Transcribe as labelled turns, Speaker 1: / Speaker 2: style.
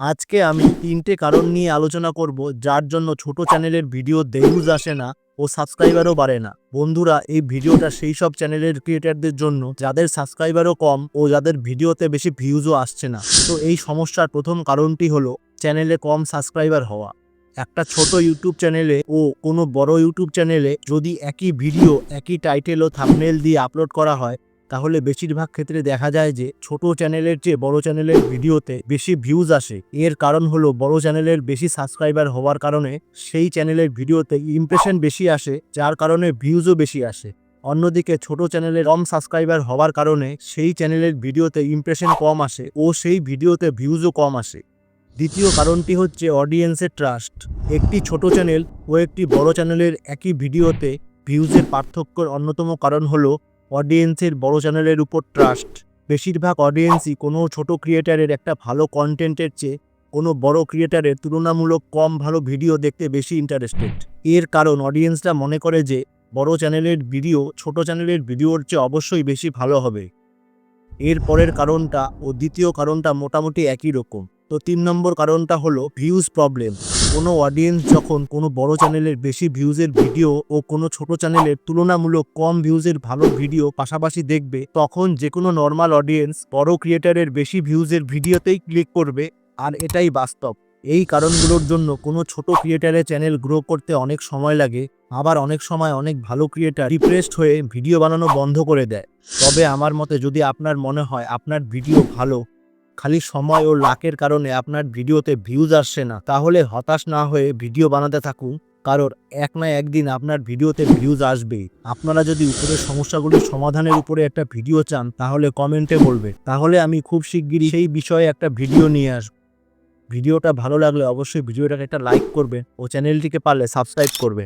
Speaker 1: আজকে আমি তিনটে কারণ নিয়ে আলোচনা করব, যার জন্য ছোট চ্যানেলের ভিডিও ভিউজ আসে না ও সাবস্ক্রাইবারও বাড়ে না। বন্ধুরা, এই ভিডিওটা সেই সব চ্যানেলের ক্রিয়েটারদের জন্য, যাদের সাবস্ক্রাইবারও কম ও যাদের ভিডিওতে বেশি ভিউজও আসছে না। তো এই সমস্যার প্রথম কারণটি হলো, চ্যানেলে কম সাবস্ক্রাইবার হওয়া। একটা ছোট ইউটিউব চ্যানেলে ও কোনো বড় ইউটিউব চ্যানেলে যদি একই ভিডিও, একই টাইটেল ও থাম্বনেল দিয়ে আপলোড করা হয় তাহলে বেশিরভাগ ক্ষেত্রে দেখা যায় যে ছোট চ্যানেলের চেয়ে বড় চ্যানেলের ভিডিওতে বেশি ভিউজ আসে। এর কারণ হলো বড় চ্যানেলের বেশি সাবস্ক্রাইবার হওয়ার কারণে সেই চ্যানেলের ভিডিওতে ইমপ্রেশন বেশি আসে, যার কারণে ভিউজও বেশি আসে। অন্যদিকে ছোট চ্যানেলের কম সাবস্ক্রাইবার হওয়ার কারণে সেই চ্যানেলের ভিডিওতে ইমপ্রেশন কম আসে ও সেই ভিডিওতে ভিউজও কম আসে। দ্বিতীয় কারণটি হচ্ছে অডিয়েন্সের ট্রাস্ট একটি ছোট চ্যানেল ও একটি বড় চ্যানেলের একই ভিডিওতে ভিউজের পার্থক্যর অন্যতম কারণ হলো অডিয়েন্সের বড় চ্যানেলের উপর ট্রাস্ট বেশিরভাগ অডিয়েন্সই কোনো ছোট ক্রিয়েটারের একটা ভালো কন্টেন্টের চেয়ে কোনো বড় ক্রিয়েটারের তুলনামূলক কম ভালো ভিডিও দেখতে বেশি ইন্টারেস্টেড এর কারণ অডিয়েন্সরা মনে করে যে বড় চ্যানেলের ভিডিও ছোট চ্যানেলের ভিডিওর চেয়ে অবশ্যই বেশি ভালো হবে। এর পরের কারণটা ও দ্বিতীয় কারণটা মোটামুটি একই রকম। তো তিন নম্বর কারণটা হলো ভিউজ প্রবলেম কোনো অডিয়েন্স যখন কোনো বড় চ্যানেলের বেশি ভিউজের ভিডিও ও কোনো ছোট চ্যানেলের তুলনামূলক কম ভিউজের ভালো ভিডিও পাশাপাশি দেখবে, তখন যে কোনো নর্মাল অডিয়েন্স বড় ক্রিয়েটারের বেশি ভিউজের ভিডিওতেই ক্লিক করবে, আর এটাই বাস্তব। এই কারণগুলোর জন্য কোনো ছোট ক্রিয়েটারের চ্যানেল গ্রো করতে অনেক সময় লাগে, আবার অনেক সময় অনেক ভালো ক্রিয়েটার ডিপ্রেসড হয়ে ভিডিও বানানো বন্ধ করে দেয়। তবে আমার মতে যদি আপনার মনে হয় আপনার ভিডিও ভালো খালি সময় ও লাকের কারণে আপনার ভিডিওতে ভিউজ আসছে না। তাহলে হতাশ না হয়ে ভিডিও বানাতে থাকুন, কারণ এক না একদিন আপনার ভিডিওতে ভিউজ আসবেই। আপনারা যদি উপরের সমস্যাগুলির সমাধানের উপরে একটা ভিডিও চান, তাহলে কমেন্টে বলবে। তাহলে আমি খুব শিগগিরই সেই বিষয়ে একটা ভিডিও নিয়ে আসব ভিডিওটা ভালো লাগলে অবশ্যই ভিডিওটাকে একটা লাইক করবে ও চ্যানেলটিকে পারলে সাবস্ক্রাইব করবে।